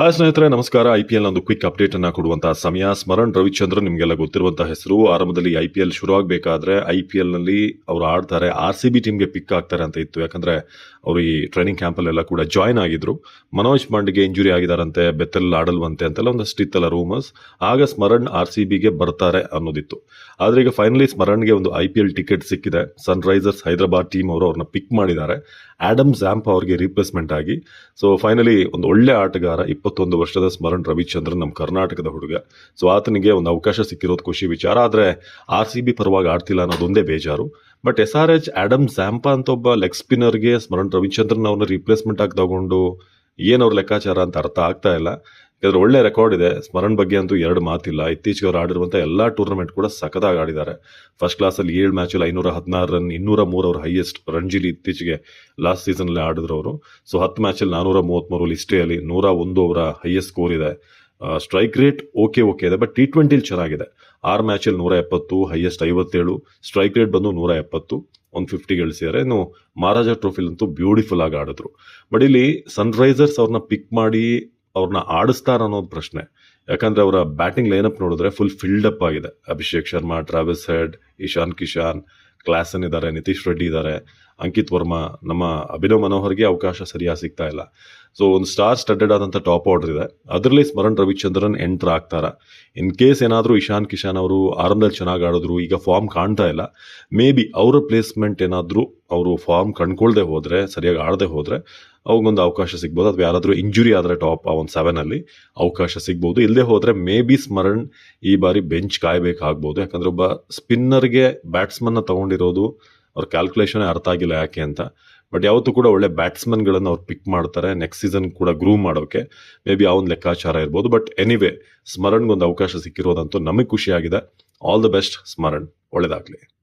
Hi ಸ್ನೇಹಿತರೆ, ನಮಸ್ಕಾರ. I P L ಒಂದು ಕ್ವಿಕ್ ಅಪ್ಡೇಟ್ ಅನ್ನ ಕೊಡುವಂತಹ ಸಮಯ. ಸ್ಮರಣ್ ರವಿಚಂದ್ರ ನಿಮಗೆಲ್ಲ ಗೊತ್ತಿರುವಂತಹ ಹೆಸರು. ಆರಂಭದಲ್ಲಿ ಐ ಪಿ ಎಲ್ ಶುರು ಆಗಬೇಕಾದ್ರೆ ಐ ಪಿ ಎಲ್ನಲ್ಲಿ ಅವರು ಆಡ್ತಾರೆ. ಆರ್ ಸಿ ಬಿ ಟೀಮ್ಗೆ ಪಿಕ್ ಆಗ್ತಾರೆ ಅಂತ ಇತ್ತು. ಯಾಕಂದ್ರೆ ಅವರು ಈ ಟ್ರೈನಿಂಗ್ ಕ್ಯಾಂಪ್ ಅಲ್ಲೆಲ್ಲ ಕೂಡ ಜಾಯ್ನ್ ಆಗಿದ್ರು. ಮನೋಜ್ ಪಾಂಡೆಗೆ ಇಂಜುರಿ ಆಗಿದಾರಂತೆ, ಬೆತ್ತಲ್ ಆಡಲ್ವಂತೆ ಅಂತೆಲ್ಲ ಒಂದಷ್ಟು ಇತ್ತಲ್ಲ ರೂಮರ್ಸ್ ಆಗ ಸ್ಮರಣ್ ಆರ್ ಸಿ ಬಿಗೆ ಬರ್ತಾರೆ ಅನ್ನೋದಿತ್ತು. ಆದ್ರೆ ಈಗ ಫೈನಲಿ ಸ್ಮರಣ್ಗೆ ಒಂದು ಐ ಪಿ ಎಲ್ ಟಿಕೆಟ್ ಸಿಕ್ಕಿದೆ. ಸನ್ ರೈಸರ್ಸ್ ಹೈದರಾಬಾದ್ ಟೀಮ್ ಅವರು ಅವ್ರನ್ನ ಪಿಕ್ ಮಾಡಿದ್ದಾರೆ. ಆಡಮ್ ಝ್ಯಾಂಪ್ ಅವ್ರಿಗೆ ರಿಪ್ಲೇಸ್ಮೆಂಟ್ ಆಗಿ. ಸೊ ಫೈನಲಿ ಒಂದು ಒಳ್ಳೆ ಆಟಗಾರ ಇಪ್ಪತ್ತೊಂದು ವರ್ಷದ ಸ್ಮರಣ್ ರವಿಚಂದ್ರನ್ ನಮ್ಮ ಕರ್ನಾಟಕದ ಹುಡುಗ. ಸೊ ಆತನಿಗೆ ಒಂದು ಅವಕಾಶ ಸಿಕ್ಕಿರೋದು ಖುಷಿ ವಿಚಾರ. ಆದರೆ ಆರ್ ಸಿ ಬಿ ಪರವಾಗಿ ಆಡ್ತಿಲ್ಲ ಅನ್ನೋದೊಂದೇ ಬೇಜಾರು. But S R H Adam Zampa ಅಂತ ಒಬ್ಬ ಲೆಗ್ ಸ್ಪಿನ್ನರ್ಗೆ ಸ್ಮರಣ್ ರವಿಚಂದ್ರನ್ ಅವ್ರನ್ನ ರಿಪ್ಲೇಸ್ಮೆಂಟ್ ಆಗಿ ತಗೊಂಡು ಏನವ್ರ ಲೆಕ್ಕಾಚಾರ ಅಂತ ಅರ್ಥ ಆಗ್ತಾ ಇಲ್ಲ. ಯಾಕಂದ್ರೆ ಒಳ್ಳೆ ರೆಕಾರ್ಡ್ ಇದೆ. ಸ್ಮರಣ್ ಬಗ್ಗೆ ಅಂತೂ ಎರಡು ಮಾತಿಲ್ಲ. ಇತ್ತೀಚೆಗೆ ಅವ್ರು ಆಡಿರುವಂಥ ಎಲ್ಲ ಟೂರ್ನಮೆಂಟ್ ಕೂಡ ಸಖತ್ತಾಗಿ ಆಡಿದ್ದಾರೆ. ಫಸ್ಟ್ ಕ್ಲಾಸಲ್ಲಿ ಏಳು ಮ್ಯಾಚಲ್ಲಿ ಐನೂರ ಹದಿನಾರು ರನ್, ಇನ್ನೂರ ಮೂರು ಅವ್ರ ಹೈಯೆಸ್ಟ್ ರಂಜಿಲಿ ಇತ್ತೀಚೆಗೆ ಲಾಸ್ಟ್ ಸೀಸನಲ್ಲಿ ಆಡಿದ್ರು ಅವರು. ಸೊ ಹತ್ತು ಮ್ಯಾಚಲ್ಲಿ ನಾನೂರ ಮೂವತ್ತ್ಮೂರು ಲಿಸ್ಟೇಯಲ್ಲಿ ನೂರ ಒಂದು ಅವರ ಹೈಯೆಸ್ಟ್ ಸ್ಕೋರ್ ಇದೆ. ಸ್ಟ್ರೈಕ್ ರೇಟ್ ಓಕೆ ಓಕೆ ಇದೆ ಬಟ್ ಟಿ ಟ್ವೆಂಟಿಲಿ ಚೆನ್ನಾಗಿದೆ. ಆರು ಮ್ಯಾಚಲ್ಲಿ ನೂರ ಎಪ್ಪತ್ತು ಹೈಯೆಸ್ಟ್ ಐವತ್ತೇಳು. ಸ್ಟ್ರೈಕ್ ರೇಟ್ ಬಂದು ನೂರ ಎಪ್ಪತ್ತು, ಒಂದು ಫಿಫ್ಟಿ ಗಳಿಸಿದ್ದಾರೆ. ಇನ್ನು ಮಹಾರಾಜ ಟ್ರೋಫಿಲಂತೂ ಬ್ಯೂಟಿಫುಲ್ ಆಗಿ ಆಡಿದ್ರು. ಬಟ್ ಇಲ್ಲಿ ಸನ್ರೈಸರ್ಸ್ ಅವ್ರನ್ನ ಪಿಕ್ ಮಾಡಿ ಅವ್ರನ್ನ ಆಡಿಸ್ತಾರ ಅನ್ನೋದು ಪ್ರಶ್ನೆ. ಯಾಕಂದ್ರೆ ಅವರ ಬ್ಯಾಟಿಂಗ್ ಲೈನಪ್ ನೋಡಿದ್ರೆ ಫುಲ್ ಫಿಲ್ಡ್ ಅಪ್ ಆಗಿದೆ. Abhishek Sharma, Travis Head Ishan Kishan, Klaasen ಇದ್ದಾರೆ ನಿತೀಶ್ ರೆಡ್ಡಿ ಇದ್ದಾರೆ ಅಂಕಿತ್ ವರ್ಮಾ ನಮ್ಮ ಅಭಿನವ್ ಮನೋಹರ್ಗೆ ಅವಕಾಶ ಸರಿಯಾಗಿ ಸಿಗ್ತಾ ಇಲ್ಲ. ಸೊ ಒಂದು ಸ್ಟಾರ್ ಸ್ಟಡೆಡ್ ಆದಂಥ ಟಾಪ್ ಆರ್ಡರ್ ಇದೆ. ಅದರಲ್ಲಿ ಸ್ಮರಣ್ ರವಿಚಂದ್ರನ್ ಎಂಟ್ರ್ ಆಗ್ತಾರ. ಇನ್ ಕೇಸ್ ಏನಾದರೂ ಇಶಾನ್ ಕಿಶಾನ್ ಅವರು ಆರಂಭದಲ್ಲಿ ಚೆನ್ನಾಗಿ ಆಡಿದ್ರು, ಈಗ ಫಾರ್ಮ್ ಕಾಣ್ತಾ ಇಲ್ಲ. ಮೇ ಬಿ ಅವರ ಪ್ಲೇಸ್ಮೆಂಟ್ ಏನಾದರೂ ಅವರು ಫಾರ್ಮ್ ಕಂಡ್ಕೊಳ್ದೆ ಹೋದರೆ, ಸರಿಯಾಗಿ ಆಡದೆ ಹೋದರೆ, ಅವಾಗೊಂದು ಅವಕಾಶ ಸಿಗ್ಬೋದು. ಅಥವಾ ಯಾರಾದರೂ ಇಂಜುರಿ ಆದರೆ ಟಾಪ್ ಆ ಒಂದು ಸೆವೆನಲ್ಲಿ ಅವಕಾಶ ಸಿಗ್ಬೋದು. ಇಲ್ಲದೆ ಹೋದರೆ ಮೇ ಬಿ ಸ್ಮರಣ್ ಈ ಬಾರಿ ಬೆಂಚ್ ಕಾಯಬೇಕಾಗ್ಬೋದು. ಯಾಕಂದ್ರೆ ಒಬ್ಬ ಸ್ಪಿನ್ನರ್ಗೆ ಬ್ಯಾಟ್ಸ್ಮನ್ನ ತಗೊಂಡಿರೋದು ಅವ್ರ ಕ್ಯಾಲ್ಕುಲೇಷನ್ ಅರ್ಥ ಆಗಿಲ್ಲ ಯಾಕೆ ಅಂತ. ಬಟ್ ಯಾವತ್ತೂ ಕೂಡ ಒಳ್ಳೆ ಬ್ಯಾಟ್ಸ್ಮನ್ಗಳನ್ನು ಅವ್ರು ಪಿಕ್ ಮಾಡ್ತಾರೆ. ನೆಕ್ಸ್ಟ್ ಸೀಸನ್ ಕೂಡ ಗ್ರೂ ಮಾಡೋಕೆ. ಮೇ ಬಿ ಆ ಒಂದು ಲೆಕ್ಕಾಚಾರ ಇರ್ಬೋದು. ಬಟ್ ಎನಿವೇ ಸ್ಮರಣ್ಗೊಂದು ಅವಕಾಶ ಸಿಕ್ಕಿರೋದಂತೂ ನಮಗೆ ಖುಷಿಯಾಗಿದೆ. All the best Smaran. ಒಳ್ಳೇದಾಗಲಿ.